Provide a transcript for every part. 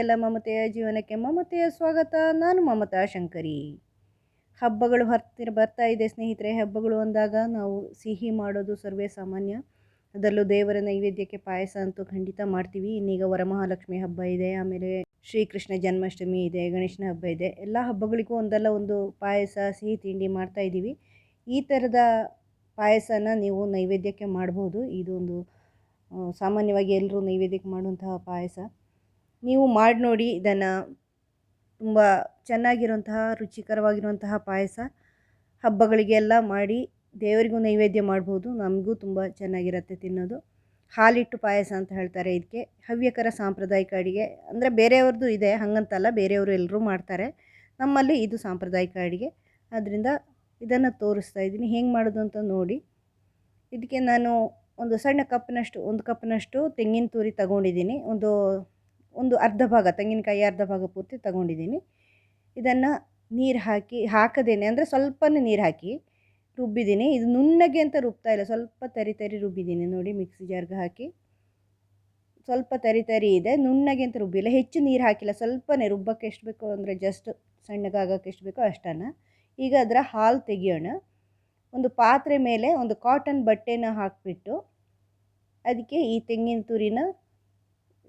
ಪ್ರೀತಿಗೆಲ್ಲ ಮಮತೆಯ ಜೀವನಕ್ಕೆ ಮಮತೆಯ ಸ್ವಾಗತ. ನಾನು ಮಮತಾ ಶಂಕರಿ. ಹಬ್ಬಗಳು ಹತ್ತಿರ ಬರ್ತಾ ಇದೆ ಸ್ನೇಹಿತರೆ. ಹಬ್ಬಗಳು ಅಂದಾಗ ನಾವು ಸಿಹಿ ಮಾಡೋದು ಸರ್ವೇ ಸಾಮಾನ್ಯ. ಅದರಲ್ಲೂ ದೇವರ ನೈವೇದ್ಯಕ್ಕೆ ಪಾಯಸ ಅಂತೂ ಖಂಡಿತ ಮಾಡ್ತೀವಿ. ಇನ್ನೀಗ ವರಮಹಾಲಕ್ಷ್ಮಿ ಹಬ್ಬ ಇದೆ. ಆಮೇಲೆ ಶ್ರೀಕೃಷ್ಣ ಜನ್ಮಾಷ್ಟಮಿ ಇದೆ. ಗಣೇಶನ ಹಬ್ಬ ಇದೆ. ಎಲ್ಲ ಹಬ್ಬಗಳಿಗೂ ಒಂದಲ್ಲ ಒಂದು ಪಾಯಸ, ಸಿಹಿ ತಿಂಡಿ ಮಾಡ್ತಾ ಇದ್ದೀವಿ. ಈ ಥರದ ಪಾಯಸನ ನೀವು ನೈವೇದ್ಯಕ್ಕೆ ಮಾಡ್ಬೋದು. ಇದೊಂದು ಸಾಮಾನ್ಯವಾಗಿ ಎಲ್ಲರೂ ನೈವೇದ್ಯಕ್ಕೆ ಮಾಡುವಂತಹ ಪಾಯಸ. ನೀವು ಮಾಡಿ ನೋಡಿ, ಇದನ್ನು ತುಂಬ ಚೆನ್ನಾಗಿರುವಂತಹ, ರುಚಿಕರವಾಗಿರುವಂತಹ ಪಾಯಸ ಹಬ್ಬಗಳಿಗೆಲ್ಲ ಮಾಡಿ ದೇವರಿಗೂ ನೈವೇದ್ಯ ಮಾಡ್ಬೋದು. ನಮಗೂ ತುಂಬ ಚೆನ್ನಾಗಿರುತ್ತೆ ತಿನ್ನೋದು. ಹಾಲಿಟ್ಟು ಪಾಯಸ ಅಂತ ಹೇಳ್ತಾರೆ ಇದಕ್ಕೆ ಹವ್ಯಕರ ಸಾಂಪ್ರದಾಯಿಕ ಅಡುಗೆ. ಅಂದರೆ ಬೇರೆಯವ್ರದ್ದು ಇದೆ, ಹಾಗಂತಲ್ಲ, ಬೇರೆಯವರು ಎಲ್ಲರೂ ಮಾಡ್ತಾರೆ. ನಮ್ಮಲ್ಲಿ ಇದು ಸಾಂಪ್ರದಾಯಿಕ ಅಡುಗೆ. ಆದ್ದರಿಂದ ಇದನ್ನು ತೋರಿಸ್ತಾ ಇದ್ದೀನಿ. ಹೆಂಗೆ ಮಾಡೋದು ಅಂತ ನೋಡಿ. ಇದಕ್ಕೆ ನಾನು ಒಂದು ಸಣ್ಣ ಕಪ್ನಷ್ಟು, ಒಂದು ಕಪ್ನಷ್ಟು ತೆಂಗಿನ ತುರಿ ತಗೊಂಡಿದ್ದೀನಿ. ಒಂದು ಒಂದು ಅರ್ಧ ಭಾಗ, ತೆಂಗಿನಕಾಯಿ ಅರ್ಧ ಭಾಗ ಪೂರ್ತಿ ತಗೊಂಡಿದ್ದೀನಿ. ಇದನ್ನು ನೀರು ಹಾಕಿ, ಹಾಕದೇನೆ, ಅಂದರೆ ಸ್ವಲ್ಪನೇ ನೀರು ಹಾಕಿ ರುಬ್ಬಿದ್ದೀನಿ. ಇದು ನುಣ್ಣಗೆ ಅಂತ ರುಬ್ತಾ ಇಲ್ಲ, ಸ್ವಲ್ಪ ತರಿ ತರಿ ರುಬ್ಬಿದ್ದೀನಿ. ನೋಡಿ, ಮಿಕ್ಸಿ ಜಾರ್ಗೆ ಹಾಕಿ ಸ್ವಲ್ಪ ತರಿ ತರಿ ಇದೆ, ನುಣ್ಣಗೆ ಅಂತ ರುಬ್ಬಿಲ್ಲ. ಹೆಚ್ಚು ನೀರು ಹಾಕಿಲ್ಲ, ಸ್ವಲ್ಪನೇ. ರುಬ್ಬಕ್ಕೆ ಎಷ್ಟು ಬೇಕೋ, ಅಂದರೆ ಜಸ್ಟ್ ಸಣ್ಣಗಾಗಕ್ಕೆ ಎಷ್ಟು ಬೇಕೋ ಅಷ್ಟನ್ನು. ಈಗ ಅದರ ಹಾಲು ತೆಗಿಯೋಣ. ಒಂದು ಪಾತ್ರೆ ಮೇಲೆ ಒಂದು ಕಾಟನ್ ಬಟ್ಟೆನ ಹಾಕಿಬಿಟ್ಟು, ಅದಕ್ಕೆ ಈ ತೆಂಗಿನ ತುರಿನ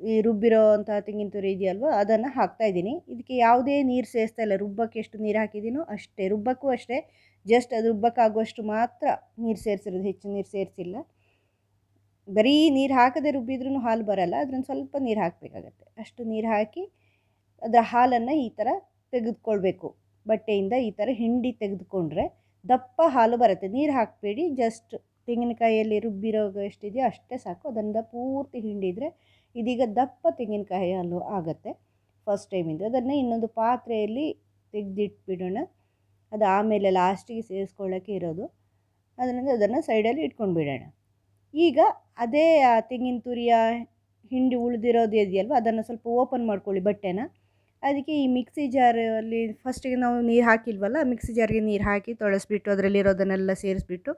ಈ ರುಬ್ಬಿರೋ ತೆಂಗಿನ ತುರಿ ಇದೆಯಲ್ವ, ಅದನ್ನು ಹಾಕ್ತಾಯಿದ್ದೀನಿ ಇದಕ್ಕೆ ಯಾವುದೇ ನೀರು ಸೇರಿಸ್ತಾ ಇಲ್ಲ. ರುಬ್ಬಕ್ಕೆ ಎಷ್ಟು ನೀರು ಹಾಕಿದ್ದೀನೋ ಅಷ್ಟೇ. ರುಬ್ಬಕ್ಕೂ ಅಷ್ಟೇ. ಜಸ್ಟ್ ಅದು ರುಬ್ಬಕ್ಕಾಗುವಷ್ಟು ಮಾತ್ರ ನೀರು ಸೇರಿಸಿರೋದು. ಹೆಚ್ಚು ನೀರು ಸೇರಿಸಿಲ್ಲ. ಬರೀ ನೀರು ಹಾಕದೆ ರುಬ್ಬಿದ್ರೂ ಹಾಲು ಬರಲ್ಲ. ಅದನ್ನು ಸ್ವಲ್ಪ ನೀರು ಹಾಕಬೇಕಾಗತ್ತೆ. ಅಷ್ಟು ನೀರು ಹಾಕಿ ಅದರ ಹಾಲನ್ನು ಈ ಥರ ತೆಗೆದುಕೊಳ್ಬೇಕು. ಬಟ್ಟೆಯಿಂದ ಈ ಥರ ಹಿಂಡಿ ತೆಗೆದುಕೊಂಡ್ರೆ ದಪ್ಪ ಹಾಲು ಬರುತ್ತೆ. ನೀರು ಹಾಕಬೇಡಿ. ಜಸ್ಟ್ ತೆಂಗಿನಕಾಯಿಯಲ್ಲಿ ರುಬ್ಬಿರೋ ಎಷ್ಟಿದೆಯೋ ಅಷ್ಟೇ ಸಾಕು. ಅದನ್ನು ಪೂರ್ತಿ ಹಿಂಡಿದರೆ ಇದೀಗ ದಪ್ಪ ತೆಂಗಿನಕಾಯಿ ಹಾಲು ಆಗುತ್ತೆ. ಫಸ್ಟ್ ಟೈಮಿಂದ ಅದನ್ನು ಇನ್ನೊಂದು ಪಾತ್ರೆಯಲ್ಲಿ ತೆಗೆದಿಟ್ಬಿಡೋಣ. ಅದು ಆಮೇಲೆ ಲಾಸ್ಟಿಗೆ ಸೇರಿಸ್ಕೊಳ್ಳೋಕ್ಕೆ ಇರೋದು. ಅದರಿಂದ ಅದನ್ನು ಸೈಡಲ್ಲಿ ಇಟ್ಕೊಂಡು ಬಿಡೋಣ. ಈಗ ಅದೇ ಆ ತೆಂಗಿನ ತುರಿಯ ಹಿಂಡಿ ಉಳಿದಿರೋದು ಇದೆಯಲ್ವ? ಅದನ್ನು ಸ್ವಲ್ಪ ಓಪನ್ ಮಾಡ್ಕೊಳ್ಳಿ ಬಟ್ಟೆನ. ಅದಕ್ಕೆ ಈ ಮಿಕ್ಸಿ ಜಾರಲ್ಲಿ ಫಸ್ಟಿಗೆ ನಾವು ನೀರು ಹಾಕಿಲ್ವಲ್ಲ ಮಿಕ್ಸಿ ಜಾರಿಗೆ ನೀರು ಹಾಕಿ ತೊಳಸ್ಬಿಟ್ಟು ಅದರಲ್ಲಿರೋದನ್ನೆಲ್ಲ ಸೇರಿಸ್ಬಿಟ್ಟು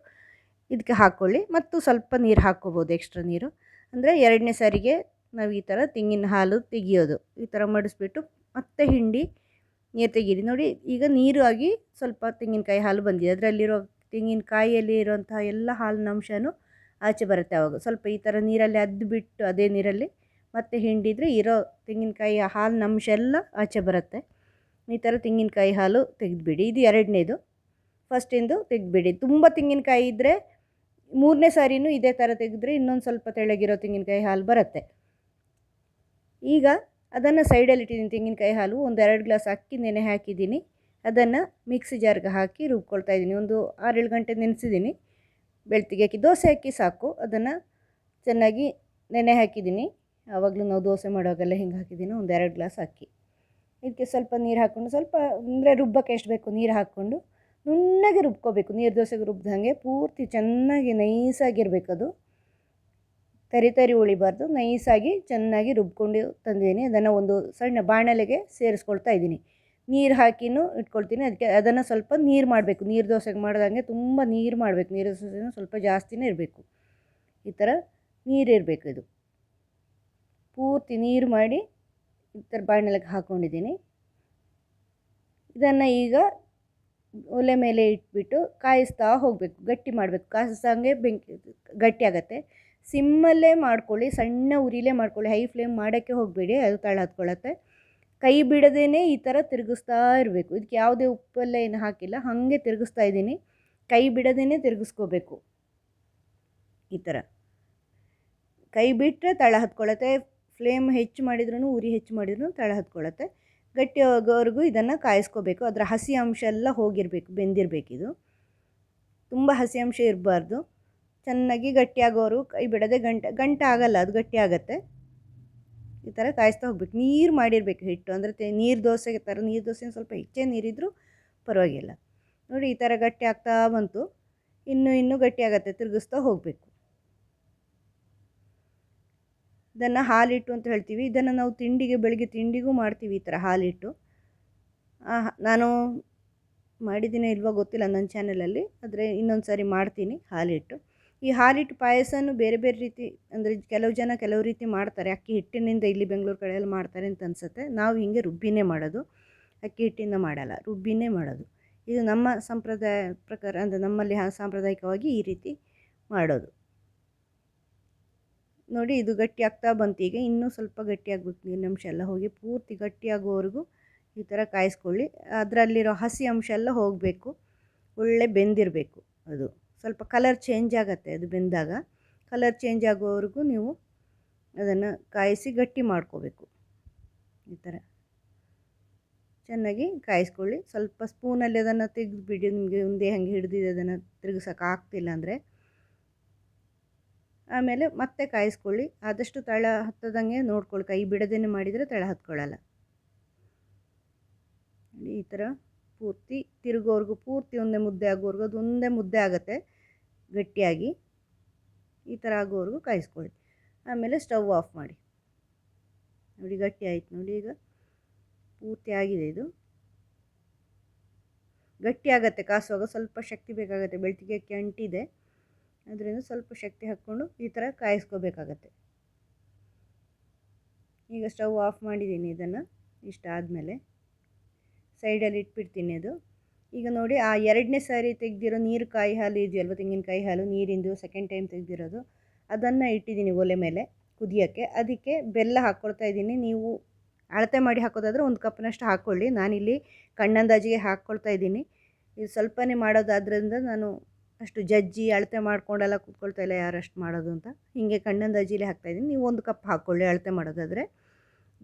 ಇದಕ್ಕೆ ಹಾಕ್ಕೊಳ್ಳಿ. ಮತ್ತು ಸ್ವಲ್ಪ ನೀರು ಹಾಕ್ಕೋಬೋದು ಎಕ್ಸ್ಟ್ರಾ ನೀರು. ಅಂದರೆ ಎರಡನೇ ಸಾರಿಗೆ ನಾವು ಈ ಥರ ತೆಂಗಿನ ಹಾಲು ತೆಗಿಯೋದು. ಈ ಥರ ಮಡಿಸ್ಬಿಟ್ಟು ಮತ್ತೆ ಹಿಂಡಿ ನೀರು ತೆಗೀರಿ. ನೋಡಿ, ಈಗ ನೀರು ಆಗಿ ಸ್ವಲ್ಪ ತೆಂಗಿನಕಾಯಿ ಹಾಲು ಬಂದಿದೆ. ಅದರಲ್ಲಿರೋ ತೆಂಗಿನಕಾಯಿಯಲ್ಲಿ ಇರುವಂತಹ ಎಲ್ಲ ಹಾಲಿನ ಅಂಶನೂ ಆಚೆ ಬರುತ್ತೆ ಆವಾಗ ಸ್ವಲ್ಪ ಈ ಥರ ನೀರಲ್ಲಿ ಅದ್ದು ಬಿಟ್ಟು ಅದೇ ನೀರಲ್ಲಿ ಮತ್ತೆ ಹಿಂಡಿದರೆ ಇರೋ ತೆಂಗಿನಕಾಯಿ ಹಾಲಿನ ಅಂಶ ಎಲ್ಲ ಆಚೆ ಬರುತ್ತೆ. ಈ ಥರ ತೆಂಗಿನಕಾಯಿ ಹಾಲು ತೆಗೆದುಬಿಡಿ. ಇದು ಎರಡನೇದು. ಫಸ್ಟಿಂದು ತೆಗೆದುಬಿಡಿ. ತುಂಬ ತೆಂಗಿನಕಾಯಿ ಇದ್ದರೆ ಮೂರನೇ ಸಾರಿನೂ ಇದೇ ಥರ ತೆಗೆದ್ರೆ ಇನ್ನೊಂದು ಸ್ವಲ್ಪ ತೆಳಗಿರೋ ತೆಂಗಿನಕಾಯಿ ಹಾಲು ಬರುತ್ತೆ. ಈಗ ಅದನ್ನು ಸೈಡಲ್ಲಿಟ್ಟಿದ್ದೀನಿ ತೆಂಗಿನಕಾಯಿ ಹಾಲು ಒಂದು ಎರಡು ಗ್ಲಾಸ್ ಅಕ್ಕಿ ನೆನೆ ಹಾಕಿದ್ದೀನಿ. ಅದನ್ನು ಮಿಕ್ಸಿ ಜಾರ್ಗೆ ಹಾಕಿ ರುಬ್ಕೊಳ್ತಾ ಇದ್ದೀನಿ. ಒಂದು ಆರೇಳು ಗಂಟೆ ನೆನೆಸಿದ್ದೀನಿ. ಬೆಳ್ತಿಗೆ ಹಾಕಿ, ದೋಸೆ ಹಾಕಿ ಸಾಕು. ಅದನ್ನು ಚೆನ್ನಾಗಿ ನೆನೆ ಹಾಕಿದ್ದೀನಿ. ಆವಾಗಲೂ ನಾವು ದೋಸೆ ಮಾಡುವಾಗೆಲ್ಲ ಹಿಂಗೆ ಹಾಕಿದ್ದೀನಿ ಒಂದು ಎರಡು ಗ್ಲಾಸ್ ಅಕ್ಕಿ. ಇದಕ್ಕೆ ಸ್ವಲ್ಪ ನೀರು ಹಾಕ್ಕೊಂಡು, ಸ್ವಲ್ಪ ಅಂದರೆ ರುಬ್ಬಕ್ಕೆ ಎಷ್ಟು ಬೇಕು? ನೀರು ಹಾಕ್ಕೊಂಡು ನುಣ್ಣಗೆ ರುಬ್ಕೋಬೇಕು. ನೀರು ದೋಸೆಗೆ ರುಬ್ದಂಗೆ ಪೂರ್ತಿ ಚೆನ್ನಾಗಿ ನೈಸಾಗಿರಬೇಕದು ತರಿ ತರಿ ಉಳಿಬಾರ್ದು, ನೈಸಾಗಿ ಚೆನ್ನಾಗಿ ರುಬ್ಕೊಂಡು ತಂದಿದ್ದೀನಿ. ಅದನ್ನು ಒಂದು ಸಣ್ಣ ಬಾಣಲೆಗೆ ಸೇರಿಸ್ಕೊಳ್ತಾ ಇದ್ದೀನಿ. ನೀರು ಹಾಕಿನೂ ಇಟ್ಕೊಳ್ತೀನಿ. ಅದಕ್ಕೆ ಅದನ್ನು ಸ್ವಲ್ಪ ನೀರು ಮಾಡಬೇಕು. ನೀರು ದೋಸೆಗೆ ಮಾಡಿದಂಗೆ ತುಂಬ ನೀರು ಮಾಡಬೇಕು. ನೀರು ದೋಸೆನೂ ಸ್ವಲ್ಪ ಜಾಸ್ತಿನೇ ಇರಬೇಕು. ಈ ಥರ ನೀರು ಇರಬೇಕು ಇದು. ಪೂರ್ತಿ ನೀರು ಮಾಡಿ ಈ ಥರ ಬಾಣಲೆಗೆ ಹಾಕ್ಕೊಂಡಿದ್ದೀನಿ ಇದನ್ನು ಈಗ ಒಲೆ ಮೇಲೆ ಇಟ್ಬಿಟ್ಟು ಕಾಯಿಸ್ತಾ ಹೋಗಬೇಕು. ಗಟ್ಟಿ ಮಾಡಬೇಕು. ಕಾಯಿಸ್ದಂಗೆ ಬೆಂಕಿ ಗಟ್ಟಿ ಆಗುತ್ತೆ. ಸಿಮ್ಮಲ್ಲೇ ಮಾಡ್ಕೊಳ್ಳಿ, ಸಣ್ಣ ಉರಿಲೇ ಮಾಡ್ಕೊಳ್ಳಿ, ಹೈ ಫ್ಲೇಮ್ ಮಾಡೋಕ್ಕೆ ಹೋಗಬೇಡಿ, ಅದು ತಳ ಹತ್ಕೊಳ್ಳುತ್ತೆ ಕೈ ಬಿಡದೇ ಈ ಥರ ತಿರುಗಿಸ್ತಾ ಇರಬೇಕು. ಇದಕ್ಕೆ ಯಾವುದೇ ಉಪ್ಪೆಲ್ಲ ಏನು ಹಾಕಿಲ್ಲ, ಹಾಗೆ ತಿರುಗಿಸ್ತಾ ಇದ್ದೀನಿ. ಕೈ ಬಿಡದೇ ತಿರುಗಿಸ್ಕೋಬೇಕು. ಈ ಥರ. ಕೈ ಬಿಟ್ಟರೆ ತಳ ಹತ್ಕೊಳ್ಳುತ್ತೆ ಫ್ಲೇಮ್ ಹೆಚ್ಚು ಮಾಡಿದ್ರೂ ಉರಿ ಹೆಚ್ಚು ಮಾಡಿದ್ರೂ ತಳ ಹತ್ಕೊಳ್ಳುತ್ತೆ ಗಟ್ಟಿಯಾಗೋವರೆಗೂ ಇದನ್ನು ಕಾಯಿಸ್ಕೋಬೇಕು. ಅದರ ಹಸಿ ಅಂಶ ಎಲ್ಲ ಹೋಗಿರಬೇಕು, ಬೆಂದಿರಬೇಕಿದು. ತುಂಬ ಹಸಿ ಅಂಶ ಇರಬಾರ್ದು. ಚೆನ್ನಾಗಿ ಗಟ್ಟಿಯಾಗೋರು, ಕೈ ಬಿಡದೆ ಗಂಟೆ ಗಂಟೆ ಆಗಲ್ಲ ಅದು ಗಟ್ಟಿ ಆಗುತ್ತೆ ಈ ಥರ ಕಾಯಿಸ್ತಾ ಹೋಗ್ಬೇಕು. ನೀರು ಮಾಡಿರಬೇಕು ಹಿಟ್ಟು, ಅಂದರೆ ತೆ, ನೀರು ದೋಸೆಗೆ ಥರ ನೀರು ದೋಸೆ ಸ್ವಲ್ಪ ಹೆಚ್ಚೇ ನೀರಿದ್ದರೂ ಪರವಾಗಿಲ್ಲ. ನೋಡಿ ಈ ಥರ ಗಟ್ಟಿ ಆಗ್ತಾ ಬಂತು. ಇನ್ನೂ ಇನ್ನೂ ಗಟ್ಟಿ ಆಗುತ್ತೆ ತಿರುಗಿಸ್ತಾ ಹೋಗಬೇಕು. ಇದನ್ನು ಹಾಲಿಟ್ಟು ಅಂತ ಹೇಳ್ತೀವಿ. ಇದನ್ನು ನಾವು ತಿಂಡಿಗೆ, ಬೆಳಿಗ್ಗೆ ತಿಂಡಿಗೂ ಮಾಡ್ತೀವಿ ಈ ಥರ ಹಾಲಿಟ್ಟು. ನಾನು ಮಾಡಿದ್ದೀನೋ ಇಲ್ವೋ ಗೊತ್ತಿಲ್ಲ ನನ್ನ ಚಾನಲಲ್ಲಿ, ಆದರೆ ಇನ್ನೊಂದು ಸಾರಿ ಮಾಡ್ತೀನಿ ಹಾಲಿಟ್ಟು. ಈ ಹಾಲಿಟ್ಟು ಪಾಯಸನೂ ಬೇರೆ ಬೇರೆ ರೀತಿ, ಅಂದರೆ ಕೆಲವು ಜನ ಕೆಲವು ರೀತಿ ಮಾಡ್ತಾರೆ. ಅಕ್ಕಿ ಹಿಟ್ಟಿನಿಂದ ಇಲ್ಲಿ ಬೆಂಗಳೂರು ಕಡೆಯಲ್ಲಿ ಮಾಡ್ತಾರೆ ಅಂತ ಅನಿಸುತ್ತೆ. ನಾವು ಹೀಗೆ ರುಬ್ಬಿನೇ ಮಾಡೋದು. ಅಕ್ಕಿ ಹಿಟ್ಟಿಂದ ಮಾಡಲ್ಲ, ರುಬ್ಬಿನೇ ಮಾಡೋದು. ಇದು ನಮ್ಮ ಸಂಪ್ರದಾಯ ಪ್ರಕಾರ, ಅಂದರೆ ನಮ್ಮಲ್ಲಿ ಸಾಂಪ್ರದಾಯಿಕವಾಗಿ ಈ ರೀತಿ ಮಾಡೋದು. ನೋಡಿ, ಇದು ಗಟ್ಟಿ ಆಗ್ತಾ ಬಂತು ಈಗ. ಇನ್ನೂ ಸ್ವಲ್ಪ ಗಟ್ಟಿಯಾಗಬೇಕು ನೀರಿನ ಅಂಶ ಎಲ್ಲ ಹೋಗಿ ಪೂರ್ತಿ ಗಟ್ಟಿಯಾಗುವವರೆಗೂ ಈ ಥರ ಕಾಯಿಸ್ಕೊಳ್ಳಿ. ಅದರಲ್ಲಿರೋ ಹಸಿ ಅಂಶ ಎಲ್ಲ ಹೋಗಬೇಕು. ಒಳ್ಳೆ ಬೆಂದಿರಬೇಕು ಅದು. ಸ್ವಲ್ಪ ಕಲರ್ ಚೇಂಜ್ ಆಗುತ್ತೆ ಅದು ಬೆಂದಾಗ. ಕಲರ್ ಚೇಂಜ್ ಆಗೋವರೆಗೂ ನೀವು ಅದನ್ನು ಕಾಯಿಸಿ ಗಟ್ಟಿ ಮಾಡ್ಕೋಬೇಕು. ಈ ಥರ ಚೆನ್ನಾಗಿ ಕಾಯಿಸ್ಕೊಳ್ಳಿ. ಸ್ವಲ್ಪ ಸ್ಪೂನಲ್ಲಿ ಅದನ್ನು ತೆಗೆದುಬಿಡಿ. ನಿಮಗೆ ಒಂದೇ ಹಂಗೆ ಹಿಡಿದಿದೆ ಅದನ್ನು ತಿರುಗಿಸೋಕೆ ಆಗ್ತಿಲ್ಲ ಅಂದರೆ. ಆಮೇಲೆ ಮತ್ತೆ ಕಾಯಿಸ್ಕೊಳ್ಳಿ. ಆದಷ್ಟು ತಳ ಹತ್ತದಂಗೆ ನೋಡ್ಕೊಳ್ಳಿ ಕೈ ಬಿಡದೇನೆ ಮಾಡಿದರೆ ತಳ ಹತ್ಕೊಳ್ಳಲ್ಲ ಈ ಥರ ಪೂರ್ತಿ ತಿರುಗೋವರೆಗೂ ಪೂರ್ತಿ ಒಂದೇ ಮುದ್ದೆ ಆಗೋವರೆಗೂ ಒಂದೇ ಮುದ್ದೆ ಆಗುತ್ತೆ. ಗಟ್ಟಿಯಾಗಿ ಈ ಥರ ಆಗೋವರೆಗೂ ಕಾಯಿಸ್ಕೊಳ್ಳಿ. ಆಮೇಲೆ ಸ್ಟವ್ ಆಫ್ ಮಾಡಿ. ನೋಡಿ ಗಟ್ಟಿ ಆಯಿತು ನೋಡಿ ಈಗ ಪೂರ್ತಿ ಆಗಿದೆ ಇದು. ಗಟ್ಟಿ ಆಗುತ್ತೆ, ಕಾಸುವಾಗ ಸ್ವಲ್ಪ ಶಕ್ತಿ ಬೇಕಾಗುತ್ತೆ, ಬೆಳ್ತಿಗೆ ಅಂಟಿದೆ ಅದರಿಂದ ಸ್ವಲ್ಪ ಶಕ್ತಿ ಹಾಕ್ಕೊಂಡು ಈ ಥರ ಕಾಯಿಸ್ಕೋಬೇಕಾಗತ್ತೆ. ಈಗ ಸ್ಟವ್ ಆಫ್ ಮಾಡಿದ್ದೀನಿ ಇದನ್ನು ಇಷ್ಟ ಆದಮೇಲೆ ಸೈಡಲ್ಲಿ ಇಟ್ಬಿಡ್ತೀನಿ ಅದು. ಈಗ ನೋಡಿ, ಆ ಎರಡನೇ ಸಾರಿ ತೆಗೆದಿರೋ ನೀರು ಕಾಯಿ ಹಾಲು ಇದೆಯಲ್ವ ತೆಂಗಿನಕಾಯಿ ಹಾಲು, ನೀರಿಂದು ಸೆಕೆಂಡ್ ಟೈಮ್ ತೆಗೆದಿರೋದು, ಅದನ್ನು ಇಟ್ಟಿದ್ದೀನಿ ಒಲೆ ಮೇಲೆ ಕುದಿಯೋಕ್ಕೆ. ಅದಕ್ಕೆ ಬೆಲ್ಲ ಹಾಕ್ಕೊಳ್ತಾ ಇದ್ದೀನಿ. ನೀವು ಅಳತೆ ಮಾಡಿ ಹಾಕೋದಾದರೆ ಒಂದು ಕಪ್ನಷ್ಟು ಹಾಕ್ಕೊಳ್ಳಿ ನಾನಿಲ್ಲಿ ಕಣ್ಣಂದಾಜಿಗೆ ಹಾಕ್ಕೊಳ್ತಾ ಇದ್ದೀನಿ. ಇದು ಸ್ವಲ್ಪನೇ ಮಾಡೋದಾದ್ರಿಂದ ನಾನು ಅಷ್ಟು ಜಜ್ಜಿ, ಅಳತೆ ಮಾಡ್ಕೊಂಡೆಲ್ಲ ಕೂತ್ಕೊಳ್ತಾ ಇಲ್ಲ ಯಾರು ಅಷ್ಟು ಮಾಡೋದು ಅಂತ. ಹೀಗೆ ಕಣ್ಣಂದಾಜಿಲಿ ಹಾಕ್ತಾಯಿದ್ದೀನಿ ನೀವು ಒಂದು ಕಪ್ ಹಾಕ್ಕೊಳ್ಳಿ ಅಳತೆ ಮಾಡೋದಾದರೆ.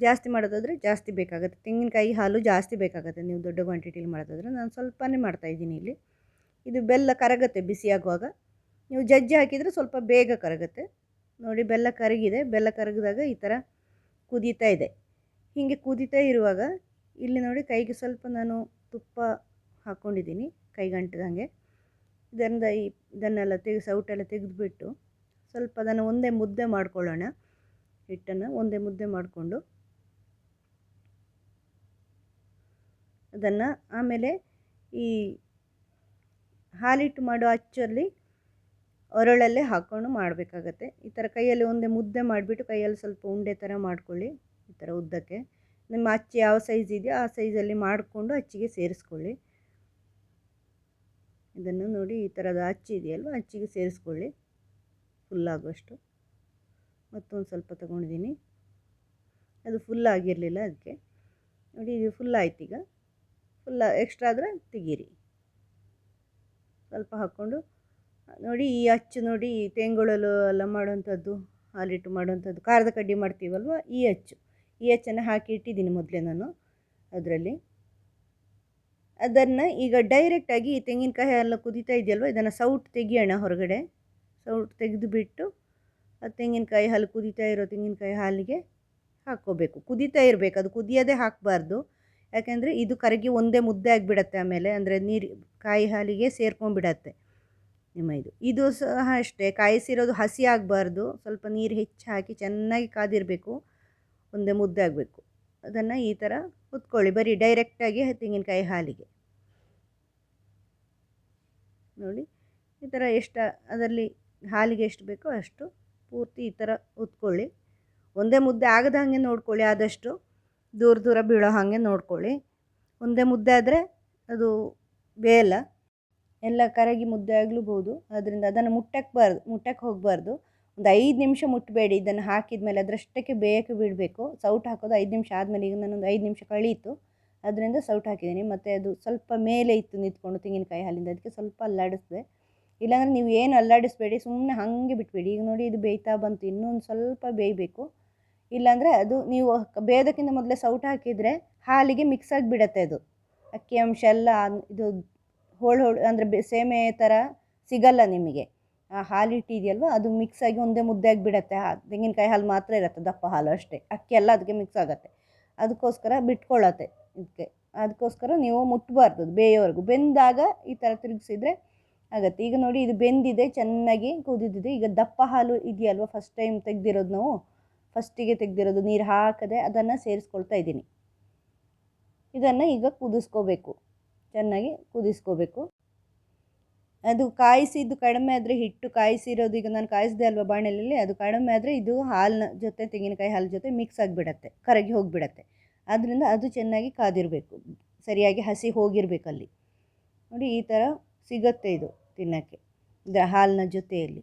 ಜಾಸ್ತಿ ಮಾಡೋದಾದರೆ ಜಾಸ್ತಿ ಬೇಕಾಗುತ್ತೆ. ತೆಂಗಿನಕಾಯಿ ಹಾಲು ಜಾಸ್ತಿ ಬೇಕಾಗುತ್ತೆ. ನೀವು ದೊಡ್ಡ ಕ್ವಾಂಟಿಟಿಲಿ ಮಾಡೋದಾದರೆ ನಾನು ಸ್ವಲ್ಪನೇ ಮಾಡ್ತಾಯಿದ್ದೀನಿ ಇಲ್ಲಿ. ಇದು ಬೆಲ್ಲ ಕರಗುತ್ತೆ ಬಿಸಿಯಾಗುವಾಗ. ನೀವು ಜಜ್ಜಿ ಹಾಕಿದರೆ ಸ್ವಲ್ಪ ಬೇಗ ಕರಗುತ್ತೆ. ನೋಡಿ ಬೆಲ್ಲ ಕರಗಿದೆ. ಬೆಲ್ಲ ಕರಗಿದಾಗ ಈ ಥರ ಕುದೀತಾ ಇದೆ. ಹೀಗೆ ಕುದೀತಾ ಇರುವಾಗ ಇಲ್ಲಿ ನೋಡಿ ಕೈಗೆ ಸ್ವಲ್ಪ ನಾನು ತುಪ್ಪ ಹಾಕ್ಕೊಂಡಿದ್ದೀನಿ ಕೈಗಂಟದಂಗೆ. ಇದರಿಂದ ಈ ಇದನ್ನೆಲ್ಲ ತೆಗೆ ಸೌಟೆಲ್ಲ ತೆಗೆದುಬಿಟ್ಟು ಸ್ವಲ್ಪ ಅದನ್ನು ಒಂದೇ ಮುದ್ದೆ ಮಾಡ್ಕೊಳ್ಳೋಣ. ಹಿಟ್ಟನ್ನು ಒಂದೇ ಮುದ್ದೆ ಮಾಡಿಕೊಂಡು ಅದನ್ನು ಆಮೇಲೆ ಈ ಹಾಲಿಟ್ಟು ಮಾಡೋ ಅಚ್ಚಲ್ಲಿ ಒರಳಲ್ಲೇ ಹಾಕ್ಕೊಂಡು ಮಾಡಬೇಕಾಗತ್ತೆ. ಈ ಥರ ಕೈಯಲ್ಲಿ ಒಂದೇ ಮುದ್ದೆ ಮಾಡಿಬಿಟ್ಟು ಕೈಯಲ್ಲಿ ಸ್ವಲ್ಪ ಉಂಡೆ ಥರ ಮಾಡ್ಕೊಳ್ಳಿ. ಈ ಥರ ಉದ್ದಕ್ಕೆ. ನಿಮ್ಮ ಅಚ್ಚಿ ಯಾವ ಸೈಜ್ ಇದೆಯೋ ಆ ಸೈಜಲ್ಲಿ ಮಾಡಿಕೊಂಡು ಅಚ್ಚಿಗೆ ಸೇರಿಸ್ಕೊಳ್ಳಿ. ಇದನ್ನು ನೋಡಿ ಈ ಥರದ ಅಚ್ಚು ಇದೆಯಲ್ವ? ಅಚ್ಚಿಗೆ ಸೇರಿಸ್ಕೊಳ್ಳಿ. ಫುಲ್ ಆಗುವಷ್ಟು. ಮತ್ತೊಂದು ಸ್ವಲ್ಪ ತಗೊಂಡಿದ್ದೀನಿ. ಅದು ಫುಲ್ ಆಗಿರಲಿಲ್ಲ ಅದಕ್ಕೆ. ನೋಡಿ ಇದು ಫುಲ್ ಆಯ್ತು ಈಗ ಫುಲ್ ಎಕ್ಸ್ಟ್ರಾ ಆದರೆ ತೆಗೀರಿ. ಸ್ವಲ್ಪ ಹಾಕ್ಕೊಂಡು, ನೋಡಿ ಈ ಅಚ್ಚು ನೋಡಿ ಈ ತೆಂಗುಳಲು ಎಲ್ಲ ಮಾಡುವಂಥದ್ದು, ಹಾಲಿಟ್ಟು ಮಾಡುವಂಥದ್ದು, ಖಾರದ ಕಡ್ಡಿ ಮಾಡ್ತೀವಲ್ವ? ಈ ಅಚ್ಚು. ಈ ಅಚ್ಚನ್ನು ಹಾಕಿ ಇಟ್ಟಿದ್ದೀನಿ ಮೊದಲೇ ನಾನು ಅದರಲ್ಲಿ. ಅದನ್ನು ಈಗ ಡೈರೆಕ್ಟಾಗಿ ಈ ತೆಂಗಿನಕಾಯಿ ಎಲ್ಲ ಕುದೀತಾ ಇದೆಯಲ್ವ? ಇದನ್ನು ಸೌಟ್ ತೆಗಿಯೋಣ ಹೊರಗಡೆ. ಸೌಟ್ ತೆಗೆದುಬಿಟ್ಟು ಆ ತೆಂಗಿನಕಾಯಿ ಹಾಲು ಕುದೀತಾ ಇರೋ ತೆಂಗಿನಕಾಯಿ ಹಾಲಿಗೆ ಹಾಕ್ಕೋಬೇಕು. ಕುದೀತಾ ಇರಬೇಕು. ಅದು ಕುದಿಯೋದೇ ಹಾಕಬಾರ್ದು. ಯಾಕೆಂದರೆ ಇದು ಕರಗಿ ಒಂದೇ ಮುದ್ದೆ ಆಗಿಬಿಡತ್ತೆ ಆಮೇಲೆ, ಅಂದರೆ ನೀರು, ಕಾಯಿ ಹಾಲಿಗೆ ಸೇರ್ಕೊಂಡ್ಬಿಡತ್ತೆ ನಿಮ್ಮ ಇದು. ಇದು ಸಹ ಅಷ್ಟೇ, ಕಾಯಿಸಿರೋದು ಹಸಿ ಆಗಬಾರ್ದು, ಸ್ವಲ್ಪ ನೀರು ಹೆಚ್ಚು ಹಾಕಿ ಚೆನ್ನಾಗಿ ಕಾದಿರಬೇಕು, ಒಂದೇ ಮುದ್ದೆ ಆಗಬೇಕು. ಅದನ್ನು ಈ ಥರ ಹೊತ್ಕೊಳ್ಳಿ, ಬರೀ ಡೈರೆಕ್ಟಾಗಿ ತೆಂಗಿನಕಾಯಿ ಹಾಲಿಗೆ. ನೋಡಿ, ಈ ಥರ ಎಷ್ಟು, ಅದರಲ್ಲಿ ಹಾಲಿಗೆ ಎಷ್ಟು ಬೇಕೋ ಅಷ್ಟು ಪೂರ್ತಿ ಈ ಥರ ಉತ್ಕೊಳ್ಳಿ ಒಂದೇ ಮುದ್ದೆ ಆಗದ ಹಾಗೆ ನೋಡ್ಕೊಳ್ಳಿ ಆದಷ್ಟು. ದೂರ ದೂರ ಬೀಳೋ ಹಾಗೆ ನೋಡ್ಕೊಳ್ಳಿ. ಒಂದೇ ಮುದ್ದೆ ಆದರೆ ಅದು ಬೇಯಲ್ಲ ಎಲ್ಲ ಕರಗಿ ಮುದ್ದೆ ಆಗ್ಲೂಬೋದು ಅದರಿಂದ ಅದನ್ನು ಮುಟ್ಟಕ್ಕೆ ಮುಟ್ಟಕ್ಕೆ ಹೋಗಬಾರ್ದು. ಒಂದು ಐದು ನಿಮಿಷ ಮುಟ್ಟಬೇಡಿ ಇದನ್ನು ಹಾಕಿದ ಮೇಲೆ ಅದರಷ್ಟಕ್ಕೆ ಬೇಯಕ್ಕೆ ಬಿಡಬೇಕು. ಸೌಟ್ ಹಾಕೋದು ಐದು ನಿಮಿಷ ಆದಮೇಲೆ ಈಗ ನಾನೊಂದು ಐದು ನಿಮಿಷ ಕಳೀತು. ಅದರಿಂದ ಸೌಟ್ ಹಾಕಿದ್ದೀನಿ. ಮತ್ತು ಅದು ಸ್ವಲ್ಪ ಮೇಲೆ ಇತ್ತು ನಿಂತ್ಕೊಂಡು ತೆಂಗಿನಕಾಯಿ ಹಾಲಿಂದ. ಅದಕ್ಕೆ ಸ್ವಲ್ಪ ಅಲ್ಲಾಡಿಸಿದೆ. ಇಲ್ಲಾಂದರೆ ನೀವು ಏನು ಅಲ್ಲಾಡಿಸ್ಬೇಡಿ ಸುಮ್ಮನೆ ಹಾಗೆ ಬಿಟ್ಬೇಡಿ. ಈಗ ನೋಡಿ ಇದು ಬೇಯ್ತಾ ಬಂತು. ಇನ್ನೊಂದು ಸ್ವಲ್ಪ ಬೇಯಬೇಕು. ಇಲ್ಲಾಂದರೆ ಅದು ನೀವು ಬೇಯೋದಕ್ಕಿಂತ ಮೊದಲೇ ಸೌಟ್ ಹಾಕಿದರೆ ಹಾಲಿಗೆ ಮಿಕ್ಸ್ ಆಗಿಬಿಡತ್ತೆ ಅದು. ಅಕ್ಕಿ, ಅಂಶ ಎಲ್ಲ ಇದು ಹೋಳು ಹೋಳು ಅಂದರೆ ಬೆ, ಸೇಮೆ ಥರ ಸಿಗಲ್ಲ ನಿಮಗೆ. ಆ ಹಾಲು ಇದೆಯಲ್ವ ಅದು ಮಿಕ್ಸ್ ಆಗಿ ಒಂದೇ ಮುದ್ದೆ ಆಗಿಬಿಡತ್ತೆ. ತೆಂಗಿನಕಾಯಿ ಹಾಲು ಮಾತ್ರ ಇರುತ್ತೆ, ದಪ್ಪ ಹಾಲು ಅಷ್ಟೇ. ಅಕ್ಕಿ ಎಲ್ಲ ಅದಕ್ಕೆ ಮಿಕ್ಸ್ ಆಗುತ್ತೆ. ಅದಕ್ಕೋಸ್ಕರ ಬಿಟ್ಕೊಳ್ಳತ್ತೆ ಇದಕ್ಕೆ. ಅದಕ್ಕೋಸ್ಕರ ನೀವು ಮುಟ್ಟಬಾರ್ದು ಬೇಯೋವರೆಗೂ. ಬೆಂದಾಗ ಈ ಥರ ತಿರುಗಿಸಿದ್ರೆ ಆಗುತ್ತೆ. ಈಗ ನೋಡಿ ಇದು ಬೆಂದಿದೆ, ಚೆನ್ನಾಗಿ ಕುದಿದಿದೆ. ಈಗ ದಪ್ಪ ಹಾಲು ಇದೆಯಲ್ವ ಫಸ್ಟ್ ಟೈಮ್ ತೆಗ್ದಿರೋದು ನಾವು? ಫಸ್ಟಿಗೆ ತೆಗೆದಿರೋದು ನೀರು ಹಾಕದೆ ಅದನ್ನು ಸೇರಿಸ್ಕೊಳ್ತಾ ಇದ್ದೀನಿ. ಇದನ್ನು ಈಗ ಕುದಿಸ್ಕೋಬೇಕು. ಚೆನ್ನಾಗಿ ಕುದಿಸ್ಕೋಬೇಕು. ಅದು ಕಾಯಿಸಿದ್ದು ಕಡಿಮೆ ಆದರೆ ಹಿಟ್ಟು ಕಾಯಿಸಿರೋದು ಈಗ ನಾನು ಕಾಯಿಸಿದೆ ಅಲ್ವಾ ಬಾಣಲೆಯಲ್ಲಿ, ಅದು ಕಡಿಮೆ ಆದರೆ ಇದು ಹಾಲಿನ ಜೊತೆ, ತೆಂಗಿನಕಾಯಿ ಹಾಲು ಜೊತೆ ಮಿಕ್ಸ್ ಆಗಿಬಿಡತ್ತೆ, ಕರಗಿ ಹೋಗಿಬಿಡತ್ತೆ. ಆದ್ದರಿಂದ ಅದು ಚೆನ್ನಾಗಿ ಕಾದಿರಬೇಕು, ಸರಿಯಾಗಿ ಹಸಿ ಹೋಗಿರಬೇಕಲ್ಲಿ ನೋಡಿ ಈ ಥರ ಸಿಗುತ್ತೆ ಇದು ತಿನ್ನೋಕ್ಕೆ ಹಾಲಿನ ಜೊತೆಯಲ್ಲಿ.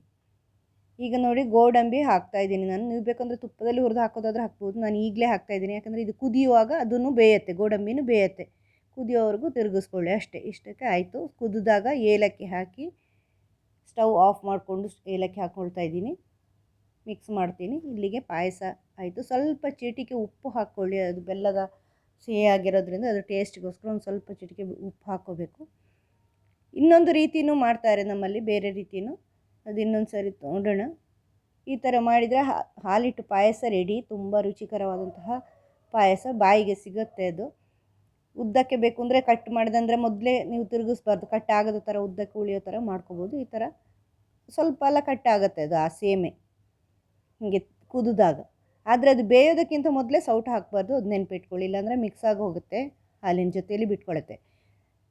ಈಗ ನೋಡಿ ಗೋಡಂಬಿ ಹಾಕ್ತಾ ಇದ್ದೀನಿ ನಾನು. ನೀವು ಬೇಕಂದರೆ ತುಪ್ಪದಲ್ಲಿ ಹುರಿದು ಹಾಕೋದಾದ್ರೆ ಹಾಕ್ಬೋದು. ನಾನು ಈಗಲೇ ಹಾಕ್ತಾ ಇದ್ದೀನಿ. ಯಾಕಂದರೆ ಇದು ಕುದಿಯುವಾಗ ಅದನ್ನು ಬೇಯುತ್ತೆ, ಗೋಡಂಬಿನೂ ಬೇಯುತ್ತೆ. ಕುದಿಯೋವರೆಗೂ ತಿರುಗಿಸ್ಕೊಳ್ಳಿ ಅಷ್ಟೇ. ಇಷ್ಟಕ್ಕೆ ಆಯಿತು. ಕುದಿದಾಗ ಏಲಕ್ಕಿ ಹಾಕಿ, ಸ್ಟವ್ ಆಫ್ ಮಾಡಿಕೊಂಡು ಏಲಕ್ಕಿ ಹಾಕ್ಕೊಳ್ತಾ ಇದ್ದೀನಿ. ಮಿಕ್ಸ್ ಮಾಡ್ತೀನಿ. ಇಲ್ಲಿಗೆ ಪಾಯಸ ಆಯಿತು. ಸ್ವಲ್ಪ ಚಿಟಿಕೆ ಉಪ್ಪು ಹಾಕ್ಕೊಳ್ಳಿ. ಅದು ಬೆಲ್ಲದ ಸಿಹಿ ಆಗಿರೋದ್ರಿಂದ ಅದು ಟೇಸ್ಟ್ಗೋಸ್ಕರ ಒಂದು ಸ್ವಲ್ಪ ಚಿಟಿಕೆ ಉಪ್ಪು ಹಾಕ್ಕೋಬೇಕು. ಇನ್ನೊಂದು ರೀತಿಯೂ ಮಾಡ್ತಾರೆ ನಮ್ಮಲ್ಲಿ. ಬೇರೆ ರೀತಿಯೂ ಅದು ಇನ್ನೊಂದು ಸರಿ ನೋಡೋಣ ಈ ಥರ ಮಾಡಿದರೆ ಹಾಲಿಟ್ಟು ಪಾಯಸ ರೆಡಿ ತುಂಬ ರುಚಿಕರವಾದಂತಹ ಪಾಯಸ ಬಾಯಿಗೆ ಸಿಗುತ್ತೆ ಅದು. ಉದ್ದಕ್ಕೆ ಬೇಕು ಅಂದರೆ ಕಟ್ ಮಾಡಿದಂದರೆ ಮೊದಲೇ ನೀವು ತಿರುಗಿಸ್ಬಾರ್ದು. ಕಟ್ ಆಗದ ಥರ ಉದ್ದಕ್ಕೆ ಉಳಿಯೋ ಥರ ಮಾಡ್ಕೋಬೋದು. ಈ ಥರ ಸ್ವಲ್ಪ ಎಲ್ಲ ಕಟ್ ಆಗುತ್ತೆ ಅದು, ಆ ಸೇಮೆ. ಹೀಗೆ ಕುದಿದಾಗ. ಆದರೆ ಅದು ಬೇಯೋದಕ್ಕಿಂತ ಮೊದಲೇ ಸೌಟು ಹಾಕಬಾರ್ದು. ಅದು ನೆನ್ಪಿಟ್ಕೊಳ್ಳಿ. ಇಲ್ಲಾಂದರೆ ಮಿಕ್ಸ್ ಆಗಿ ಹೋಗುತ್ತೆ ಹಾಲಿನ ಜೊತೆಯಲ್ಲಿ ಬಿಟ್ಕೊಳ್ಳುತ್ತೆ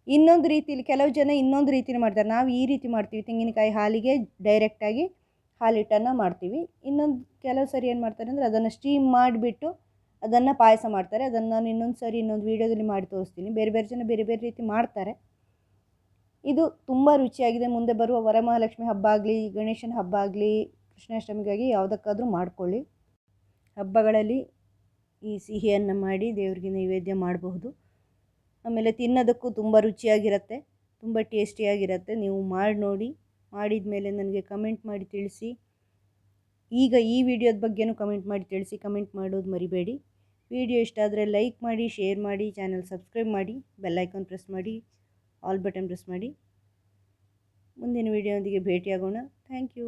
ಇನ್ನೊಂದು ರೀತಿಲಿ, ಕೆಲವು ಜನ ಇನ್ನೊಂದು ರೀತಿಲಿ ಮಾಡ್ತಾರೆ. ನಾವು ಈ ರೀತಿ ಮಾಡ್ತೀವಿ. ತೆಂಗಿನಕಾಯಿ ಹಾಲಿಗೆ ಡೈರೆಕ್ಟಾಗಿ ಹಾಲಿಟ್ಟನ್ನು ಮಾಡ್ತೀವಿ. ಇನ್ನೊಂದು ಕೆಲವು ಸರಿ ಏನು ಮಾಡ್ತಾರೆ ಅಂದರೆ, ಅದನ್ನು ಸ್ಟೀಮ್ ಮಾಡಿಬಿಟ್ಟು ಅದನ್ನು ಪಾಯಸ ಮಾಡ್ತಾರೆ. ಅದನ್ನು ನಾನು ಇನ್ನೊಂದು ಸರಿ ಇನ್ನೊಂದು ವೀಡಿಯೋದಲ್ಲಿ ಮಾಡಿ ತೋರಿಸ್ತೀನಿ. ಬೇರೆ ಬೇರೆ ಜನ ಬೇರೆ ಬೇರೆ ರೀತಿ ಮಾಡ್ತಾರೆ. ಇದು ತುಂಬ ರುಚಿಯಾಗಿದೆ. ಮುಂದೆ ಬರುವ ವರಮಹಾಲಕ್ಷ್ಮಿ ಹಬ್ಬ ಆಗಲಿ, ಗಣೇಶನ ಹಬ್ಬ ಆಗಲಿ, ಕೃಷ್ಣಾಷ್ಟಮಿಗಾಗಿ ಯಾವುದಕ್ಕಾದರೂ ಮಾಡ್ಕೊಳ್ಳಿ. ಹಬ್ಬಗಳಲ್ಲಿ ಈ ಸಿಹಿಯನ್ನು ಮಾಡಿ ದೇವರಿಗೆ ನೈವೇದ್ಯ ಮಾಡಬಹುದು. ಆಮೇಲೆ ತಿನ್ನೋದಕ್ಕೂ ತುಂಬ ರುಚಿಯಾಗಿರುತ್ತೆ, ತುಂಬ ಟೇಸ್ಟಿಯಾಗಿರುತ್ತೆ. ನೀವು ಮಾಡಿ ನೋಡಿ, ಮಾಡಿದ ಮೇಲೆ ನನಗೆ ಕಮೆಂಟ್ ಮಾಡಿ ತಿಳಿಸಿ. ಈಗ ಈ ವಿಡಿಯೋದ ಬಗ್ಗೆನೂ ಕಮೆಂಟ್ ಮಾಡಿ ತಿಳಿಸಿ ಕಮೆಂಟ್ ಮಾಡೋದು ಮರಿಬೇಡಿ. ವಿಡಿಯೋ ಇಷ್ಟ ಆದರೆ ಲೈಕ್ ಮಾಡಿ ಶೇರ್ ಮಾಡಿ ಚಾನಲ್ ಸಬ್ಸ್ಕ್ರೈಬ್ ಮಾಡಿ ಬೆಲ್ಲೈಕಾನ್ ಪ್ರೆಸ್ ಮಾಡಿ ಆಲ್ ಬಟನ್ ಪ್ರೆಸ್ ಮಾಡಿ. ಮುಂದಿನ ವಿಡಿಯೋದೊಂದಿಗೆ ಭೇಟಿಯಾಗೋಣ. Thank you